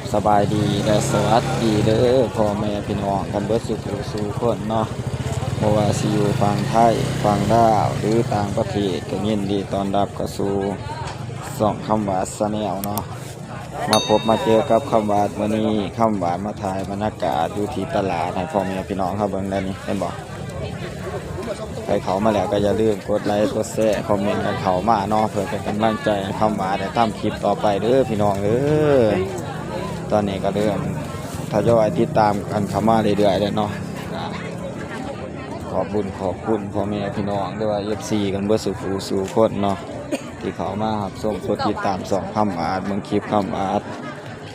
บสบายดีและสวัสดีเด้อพ่อแม่พี่น้องกันเบิดสุขสู่คนเนาะบ่ว่าสิอยู่ฟังไทยฝั่งลาวหรือต่างประเทศก็ยินดีตอนรับเข้าสู่สองคำว่าสแนลเนาะมาพบมาเจอกับคำว่าวันนี้คำว่ามาถ่ายบรรยากาศอยู่ที่ตลาดให้พ่อแม่พี่น้องเขาเบิ่งได้นี่เห็นบ่ใครเขามาแล้วก็อย่าลืมกดไลค์กดแชร์คอมเมนต์กันเขามาเนาะเพื่อเป็นกำลังใจให้คำว่าได้ทำคลิปต่อไปเด้อพี่น้องเด้อ ตอนนี้ก็เริ่มทยอยติดตามกันเข้ามาเรื่อยๆแล้วเนาะขอบคุณขอบคุณพ่อแม่พี่น้องด้วยว่า FC กันเบิดสุขูสู่คนเนาะที่เขามาครับส่งกดติดตามสองคำอาดมืองคลิปคำอาด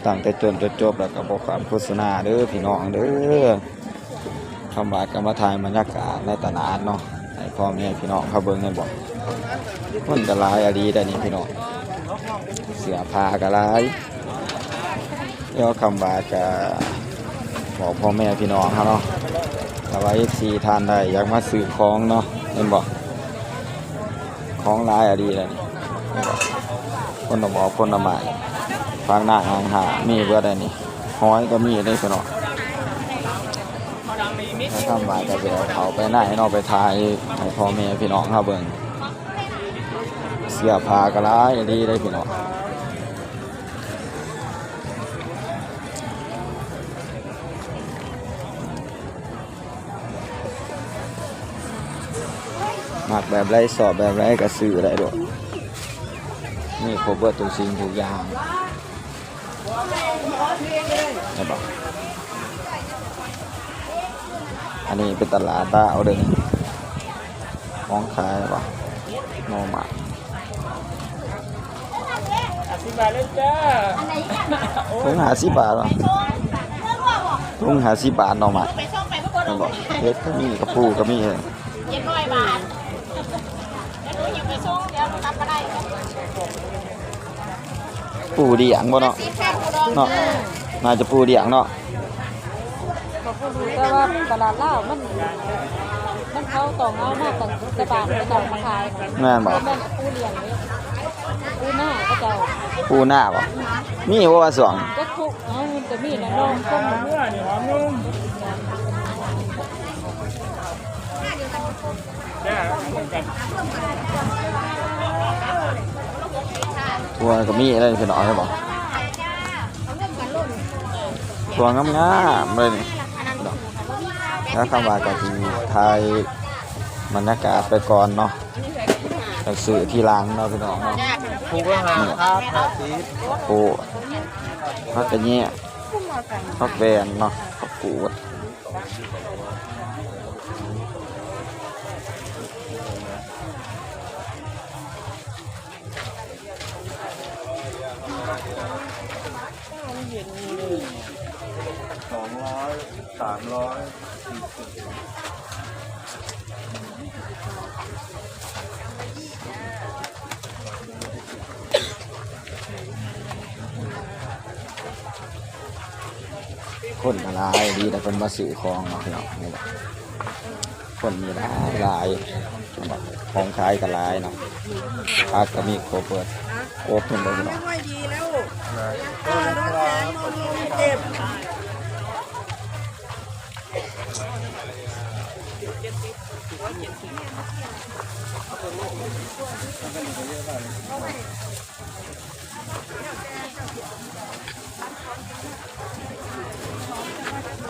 ตั้งแต่จนจนจบแล้วก็บอกความโฆษณาเด้อพี่น้องเด้อคำอาดก็มาถ่ายบรรยากาศในตลาดเนาะให้พ่อแม่พี่น้องเขาเบิ่งกันบอกมันก็หลายอะดีได้นี่พี่น้องเสื้อผ้าก็หลาย เดี๋ยวคำบาจะบอกพ่อแม่พี่น้องเขาเนาะถ้าว่าเอฟซีทานได้อยากมาซื้อของเนาะเห็นบอกของหลายอะดีเลยนี่เห็นบอกคนละบอกคนละหมายฟางหน้าหางหามีเบื่อได้นี่ห้อยก็มีได้พี่น้องถ้าคำบาจะไปเอาเขาไปไหนเนาะไปทายให้พ่อแม่พี่น้องเขาเบิ่งเสื้อผ้าก็หลายอะดีได้พี่น้อง มักแบบไรสอบแบบไรก็ซื้อได้ด้วยนี่ครบเบิดทุกสิ่งทุกอย่างใช่ปะอันนี้เป็นตลาดตาเอาเด้อของขายปะโนมาสิบบาทเลยจ้าถุงหาสิบบาทวะถุงหาสิบบาทโนมาไปส่งไปเมื่อก่อนนั่นบอกเฮ็ดก็มีกระปูก็มีเลยเจ็ดร้อยบาท แล้วหนูยังไปส่งเดี๋ยวหนูรับมาได้ปูดีอย่างบ่เนาะสิแค่กูดองเนาะน่าจะปูดีอย่างเนาะก็บ่รู้แต่ว่าตลาดลาวมันมันเขาต้องเอามาตั้งแต่บาทก็ต้องมาขายแม่นบ่แม่นผู้เลี้ยงเด้ผู้หน้าก็เจ้าปูหน้าบ่มีบ่ว่าสองก็ทุกเอามันจะมีนะน้องต้มเมื่อนี่หอมนุ่ม จ้าเหมือนกันทัวก็มีอะไรพี่น้องใช่บ่ทัวร์งามๆเลยนี่แล้วคำว่ากะทีไทยบรรยากาศไปก่อนเนาะไปสื่อที่หล้างเนาะพี่น้องเนาะถูกแล้วฮะครับครับสีโอ้พักกระเนี้ยพักแวนเนาะพักกูด เย็นเลยสองร้อยสามร้อยสี่สิบคนอะไรดีแต่คนมาสื่อของเนาะเนาองนี่ะ คนมีหลายหลายเนาะของขายก็หลายเนาะพักก็มีครเปิดครบทุกเลยพี่น้องไม่ดีแล้วเออน้องแขนนอนลงเจ็บ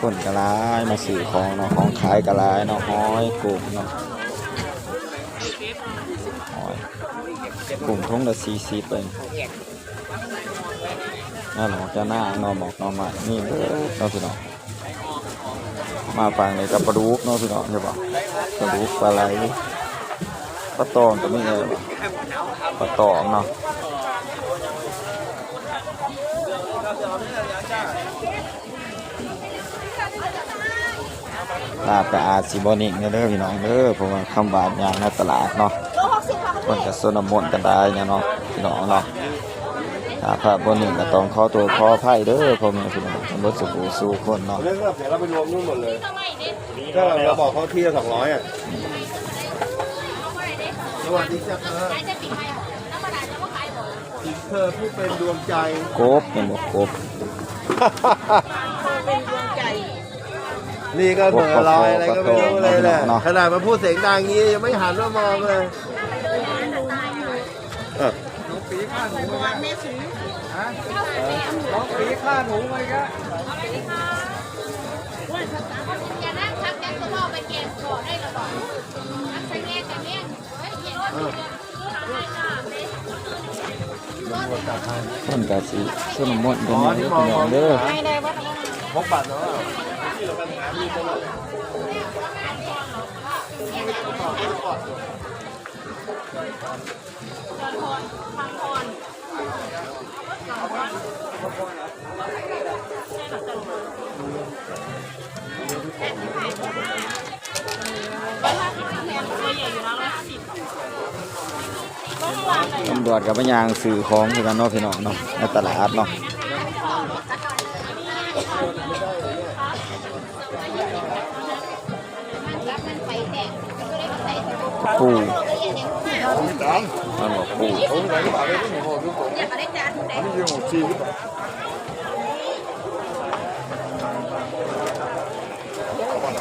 คนกระลายมาสื่อของเนาะของขายกระลายเนาะห้อยกลุ่มเนาะห้อยกลุ่มทุ่งละสี่สิบเองน่าหลอกจะหน้านอหมอกนอมานี่เด้อเนาะพี่น้องมาฟังเลยกับปลาดุกเนาะพี่น้องใช่ปะปลาดุกปลาไหลปลาตองก็มีเลยปลาตองเนาะ ลาบกับอาจสิบนิ่งเด้อพี่น้องเด้อเพราะว่าคำบาดอย่างในตลาดเนาะคนกับสนมนต์กันได้เนี่ยเนาะพี่น้องเนาะถ้าพระบนหนึ่งก็ต้องขอตัวขออภัยเด้อพ่อแม่พี่น้องสมบูรณ์สุขสู่คนเนาะเรื่องเดี๋ยวเราไปรวมนู่นหมดเลยทำไมเด็ดถ้าเราเราบอกเขาที่ละสองร้อยอะสวัสดีจ้าเธอขายจะปิดไหมน้ำมันอาจจะว่าขายหมดเธอผู้เป็นดวงใจกบเป็นบ่กบ นี่ก็เหมือลอยอะไรก็ไม่รู้เลยแหละขนาดมันพูดเสียงดังงี้ยังไม่หันมามองเลยเอออย่านั่งทักแกงตัวไปเก็บก่อนได้ระบอกนักใช้แง่กันแง่เฮ้ยเย็นรถเเพิ่นก็สิสนมนต์กันอยู่เด้อพี่น้องเด้อ พกบัตรแล้วอะตำรวจกับพยางสื่อของคือกันเนาะพี่น้องเนาะในตลาดเนาะ ปูมันบอกปู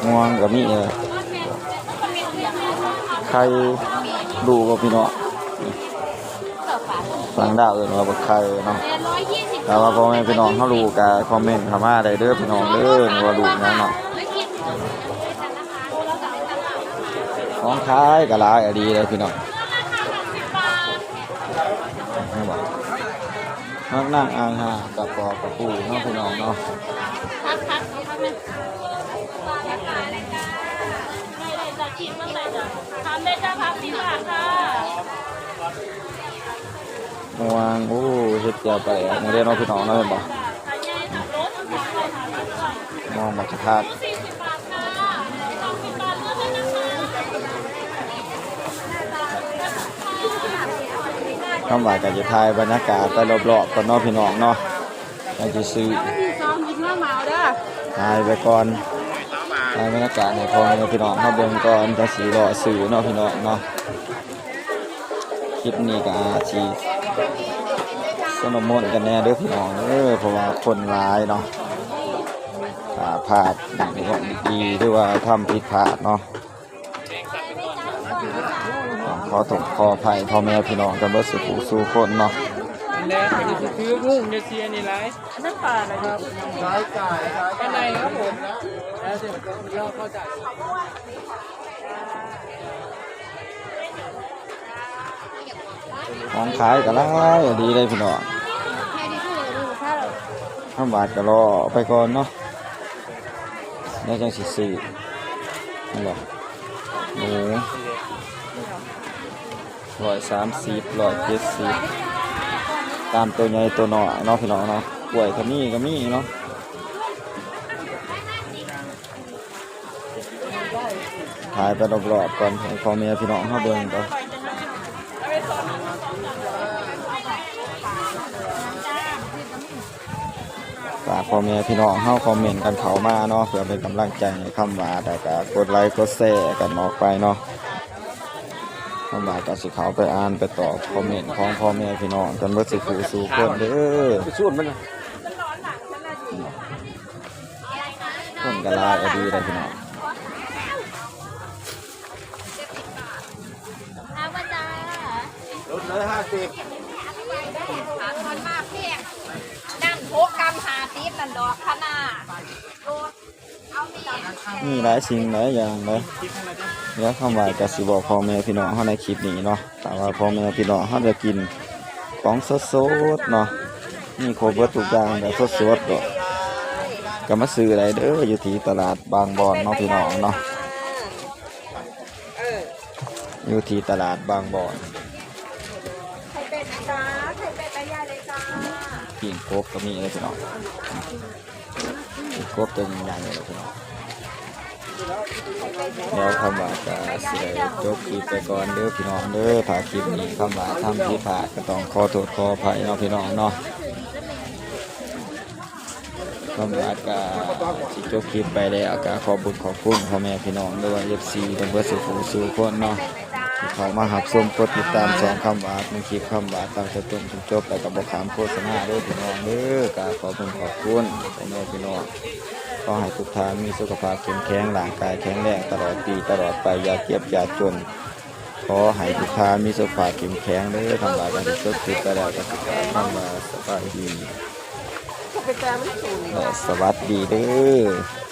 งวงกับมีเอใครดูกับพี่น้องฟังดาวเอินว่าบ่ใครเนาะแต่ว่าพ่อแม่พี่น้องเขารู้กาคอมเมนต์เข้ามาได้เด้อพี่น้องเด้อว่ารู้นะเนาะ ของขายก็หลายอดีเลยพี่น้องไม่บอกนักนั่งอ่างหากับปอกับปูเนาะพี่น้องเนาะพักพักพักเลยไม่ได้จะกิมื่อไหร่จะทำได้จ้าพักปีหลังค่ะมวงโอ้เฮ็ดเจียวไปแล้วมื้อเดียวเนาะพี่น้องเนาะเห็นบ่ขายใหญ่ค่ะรายค่ะรถก่อนมองบักทาดสี่สิบบาท คำว่าก็จะถ่ายบรรยากาศไปรอบๆก่อนเนาะพี่น้องเนาะก็สิซื้อที่ซ้อมยิงมาเมาเด้อถ่ายไปก่อนถ่ายบรรยากาศให้พ่อแม่พี่น้องเขาเบิ่งก่อนจะสิรอซื้อเนาะพี่น้องเนาะคลิปนี้ก็อาจสิสนมมนกันแน่เด้อพี่น้องเด้อเพราะว่าคนร้ายเนาะถ้าพลาดอย่างดีหรือว่าทำผิดพลาดเนาะ องขอถกขออภัยพ่อแม่พี่น้องกันเบิดสุขสู่คนเนาะแล้วก็จะซื้อกุ้งเนเซียนี่ไรน้ำปลานะครับซ้ายจ่ายซ้ายข้างในครับผมแล้วเสร็จก็ย่อเข้าใจของขายก็หลายดีเลยพี่น้องห้าบาทก็รอไปก่อนเนาะแล้วจังสิซื้อนั่นแหละหมู ร้อยสามสิบร้อยเจ็ดสิบตามตัวใหญ่ตัวน้อยเนาะพี่น้องเนาะกล้วยก็มีก็มีเนาะถ่ายไปรอบๆก่อนให้พ่อแม่พี่น้องเข้าเบิ่งก่อนฝากพ่อแม่พี่น้องเฮาคอมเมนต์กันเข้ามาเนาะเพื่อเป็นกำลังใจให้คำว่าแต่ก็กดไลค์กดแชร์กันออกไปเนาะ คำว่าก็สิเขาไปอ่านไปตอบคอมเมนต์ของพ่อแม่พี่น้องกันเบิดสิผู้สู่คนเด้อส่วนมันคนกะลายก็ดีเลยพี่น้องอาว่าจ้ารถเลยห้าสิบหาทอนมากเพียงนั่นโพกำหาตีนั่นดอกขนาดโดดเอาไม่ได้มีหลายสิ่งหลายอย่างเลยเดี๋ยวคำว่าก็สิบอกพ่อแม่พี่น้องเฮาในคลิปนี้เนาะแต่ว่าพ่อแม่พี่น้องเฮาจะกินของสดๆเนาะมีครบเบิดทุกอย่างแต่สดๆเนาะก็มาซื้อได้เด้ออยู่ที่ตลาดบางบอนเนาะพี่น้องเนาะอยู่ที่ตลาดบางบอนไข่เป็ดจ้าไข่เป็ดใหญ่เลยจ้าปิ่งกบก็มีเลยพี่น้องปิ่ง กบตัวใหญ่ๆเลยพี่น้องแล้วคำว่าจะสิได้จบคลิปไปก่อนเด้อพี่น้องเด้อถ้าคลิปนี้คำว่าทำผิดพลาก็ต้องขอโทษขออภัยเนาะพี่น้องเนาะคำว่าก็สิจบคลิปไปแล้วก็ขอบุญขอบคุณพ่อแม่พี่น้องด้วย FC ทั้งเบิดสุขสู่คนเนาะ เขามาหับชมกดติดตามสองคำหวานในคลิปคำหวานตั้งแต่ต้นจนจบแล้วก็บอกขามโฆษณาด้อพี่น้องเด้อกาขอบคุณขอบคุณพ่อแม่พี่น้องขอให้ทุกท่านมีสุขภาพเข้มแข็งร่างกายแข็งแรงตลอดปีตลอดไปอย่าเจ็บอย่าจนขอให้ทุกท่านมีสุขภาพเข้มแข็งเด้อทำลายกันที่สุดคือไปแล้วก็สิกาทำมาสบายดีสวัสดีเด้อ